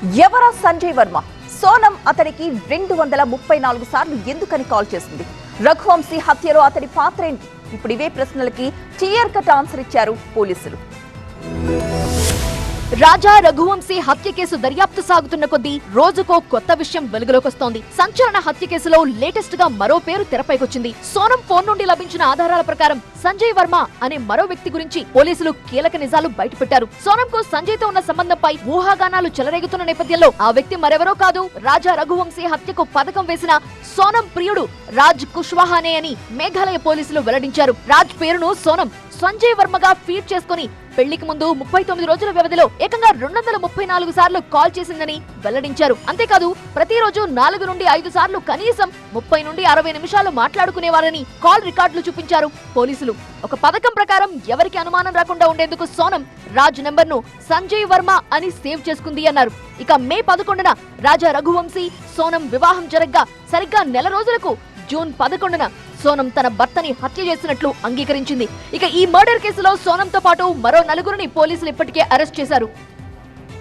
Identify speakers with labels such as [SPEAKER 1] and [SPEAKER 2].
[SPEAKER 1] ఎవరా సంజయ్ వర్మ? సోనం అతడికి రెండు వందల ముప్పై నాలుగు సార్లు ఎందుకని కాల్ చేసింది? రఘువంశీ హత్యలో అతడి పాత్ర ఏంటి? ఇప్పుడు ఇవే ప్రశ్నలకి క్లియర్ కట్ ఆన్సర్ ఇచ్చారు పోలీసులు.
[SPEAKER 2] రాజా రఘువంశీ హత్య కేసు దర్యాప్తు సాగుతున్న కొద్దీ రోజుకో కొత్త విషయం వెలుగులోకొస్తోంది సంచలన హత్య కేసులో లేటెస్ట్గా మరో పేరు తెరపైకొచ్చింది. సోనం ఫోన్ నుండి లభించిన ఆధారాల ప్రకారం సంజయ్ వర్మ అనే మరో వ్యక్తి గురించి పోలీసులు కీలక నిజాలు బయటపెట్టారు. సోనంకు సంజయ్తో ఉన్న సంబంధంపై ఊహాగానాలు చెలరేగుతున్న నేపథ్యంలో ఆ వ్యక్తి మరెవరో కాదు రాజా రఘువంశీ హత్యకు పథకం వేసిన సోనం ప్రియుడు రాజ్ కుష్వాహానే అని మేఘాలయ పోలీసులు వెల్లడించారు. రాజ్ పేరును సోనం సంజయ్ వర్మగా ఫీడ్ చేసుకుని పెళ్ళికి ముందు ముప్పై తొమ్మిది రోజుల వ్యవధిలో ఏకంగా రెండు వందల ముప్పై నాలుగు సార్లు కాల్ చేసిందని వెల్లడించారు. అంతేకాదు ప్రతిరోజు నాలుగు నుండి ఐదు సార్లు కనీసం ముప్పై నుండి అరవై నిమిషాలు మాట్లాడుకునేవారని కాల్ రికార్డులు చూపించారు పోలీసులు. ఒక పథకం ప్రకారం ఎవరికి అనుమానం రాకుండా ఉండేందుకు సోనం రాజ్ నెంబర్ను సంజయ్ వర్మ అని సేవ్ చేసుకుంది అన్నారు. ఇక మే పదకొండున రాజా రఘువంశీ సోనం వివాహం జరగ్గా సరిగ్గా నెల రోజులకు జూన్ పదకొండున సోనం తన భర్తని హత్య చేసినట్లు అంగీకరించింది. ఇక ఈ మర్డర్ కేసులో సోనంతో పాటు మరో నలుగురిని పోలీసులు ఇప్పటికే అరెస్ట్ చేశారు.